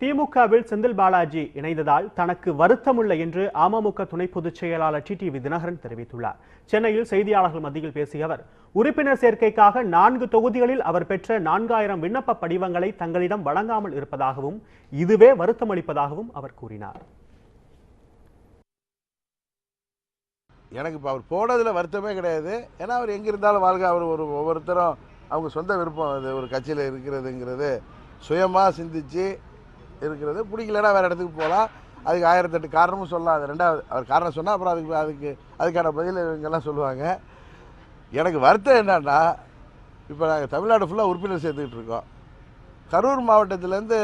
திமுகவில் செந்தில் பாலாஜி இணைந்ததால் தனக்கு வருத்தமில்லை என்று அமமுக துணை பொதுச் செயலாளர் டிடிவி தினகரன் தெரிவித்துள்ளார். சென்னையில் செய்தியாளர்கள் மத்தியில் பேசிய அவர் உறுப்பினர் சேர்க்கைக்காக நான்கு தொகுதிகளில் அவர் பெற்ற நான்காயிரம் விண்ணப்ப படிவங்களை தங்களிடம் வழங்காமல் இருப்பதாகவும் இதுவே வருத்தமளிப்பதாகவும் அவர் கூறினார். எனக்கு இப்போ அவர் போனதில் வருத்தமே கிடையாது. ஏன்னா அவர் எங்கே இருந்தாலும் வாழ்க அவர் ஒரு ஒவ்வொருத்தரும் அவங்க சொந்த விருப்பம் அது ஒரு கட்சியில் இருக்கிறதுங்கிறது சுயமாக சிந்தித்து இருக்கிறது. பிடிக்கலன்னா வேறு இடத்துக்கு போகலாம் அதுக்கு ஆயிரத்தெட்டு காரணமும் சொல்லலாம். அது ரெண்டாவது. அவர் காரணம் சொன்னால் அப்புறம் அதுக்கு அதுக்கு அதுக்கான பதில் இவங்கெல்லாம் சொல்லுவாங்க. எனக்கு வருத்தம் என்னன்னா இப்போ நாங்கள் தமிழ்நாடு ஃபுல்லாக உறுப்பினர் சேர்த்துக்கிட்டு இருக்கோம். கரூர் மாவட்டத்திலேருந்து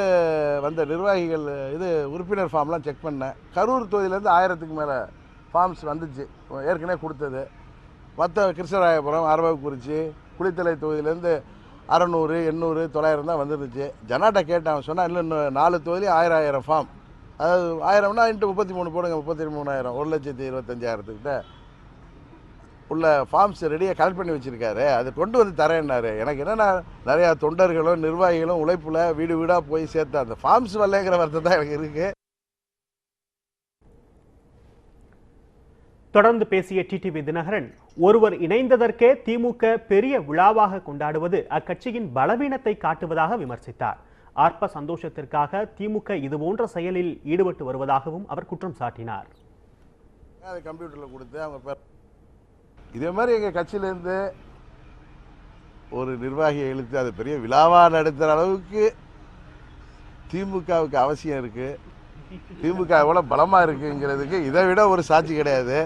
வந்த நிர்வாகிகள் இது உறுப்பினர் ஃபார்ம்லாம் செக் பண்ணேன். கரூர் தொகுதியிலேருந்து ஆயிரத்துக்கு மேலே ஃபார்ம்ஸ் வந்துச்சு. ஏற்கனவே கொடுத்தது. மற்ற கிருஷ்ணராயபுரம் அரவக்குறிச்சி குளித்தலை தொகுதியிலேருந்து அறநூறு எண்ணூறு தொள்ளாயிரம் தான் வந்துருந்துச்சு. ஜனாட்ட கேட்டேன் அவன் சொன்னால் இல்லை இன்னும் நாலு தொகுதி ஆயிரம் ஆயிரம் ஃபார்ம் அதாவது ஆயிரம்னா இன்ட்டு முப்பத்தி மூணு போடுங்க முப்பத்தி மூணாயிரம். ஒரு லட்சத்தி இருபத்தஞ்சாயிரத்துக்கிட்ட. உள்ள ஃபார்ம்ஸ் ரெடியாக கலெக்ட் பண்ணி வச்சுருக்காரு. அது கொண்டு வந்து தரேன்னாரு. எனக்கு என்னென்னா நிறையா தொண்டர்களும் நிர்வாகிகளும் உழைப்பில் வீடு வீடாக போய் சேர்த்து அந்த ஃபார்ம்ஸ் வரலங்கிற வருத்தம் தான் எனக்கு இருக்குது தொடர்ந்து பேசிய டிடிவி தினகரன் ஒருவர் இணைந்ததற்கே திமுக பெரிய விழாவாக கொண்டாடுவது அக்கட்சியின் பலவீனத்தை காட்டுவதாக விமர்சித்தார். ஆர்ப்ப சந்தோஷத்திற்காக திமுக இதுபோன்ற செயலில் ஈடுபட்டு வருவதாகவும் அவர் குற்றம் சாட்டினார். கம்ப்யூட்டரில் கொடுத்து அவங்க இதே மாதிரி எங்கள் கட்சியிலேருந்து ஒரு நிர்வாகியை இழுத்து அது பெரிய விழாவாக நடத்துகிற அளவுக்கு திமுகவுக்கு அவசியம் இருக்குது திமுக எவ்வளோ பலமாக இருக்குங்கிறதுக்கு இதை விட ஒரு சாட்சி கிடையாது.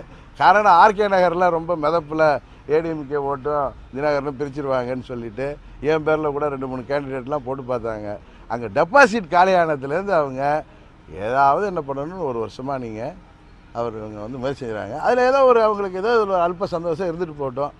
காரணம் ஆர்கே நகரில் ரொம்ப மிதப்பில் ஏடிஎம்கே ஓட்டும் தினகரனும் பிரிச்சிருவாங்கன்னு சொல்லிட்டு என் பேரில் கூட ரெண்டு மூணு கேண்டிடேட்லாம் போட்டு பார்த்தாங்க. அங்கே டெபாசிட் காலியானதுலேருந்து அவங்க ஏதாவது என்ன பண்ணணும்னு ஒரு வருஷமாக நீங்கள் அவர் இவங்க வந்து முயற்சி செய்கிறாங்க அதில் ஏதோ ஒரு அவங்களுக்கு ஏதோ ஒரு அல்ப சந்தோஷம் இருந்துட்டு போட்டோம்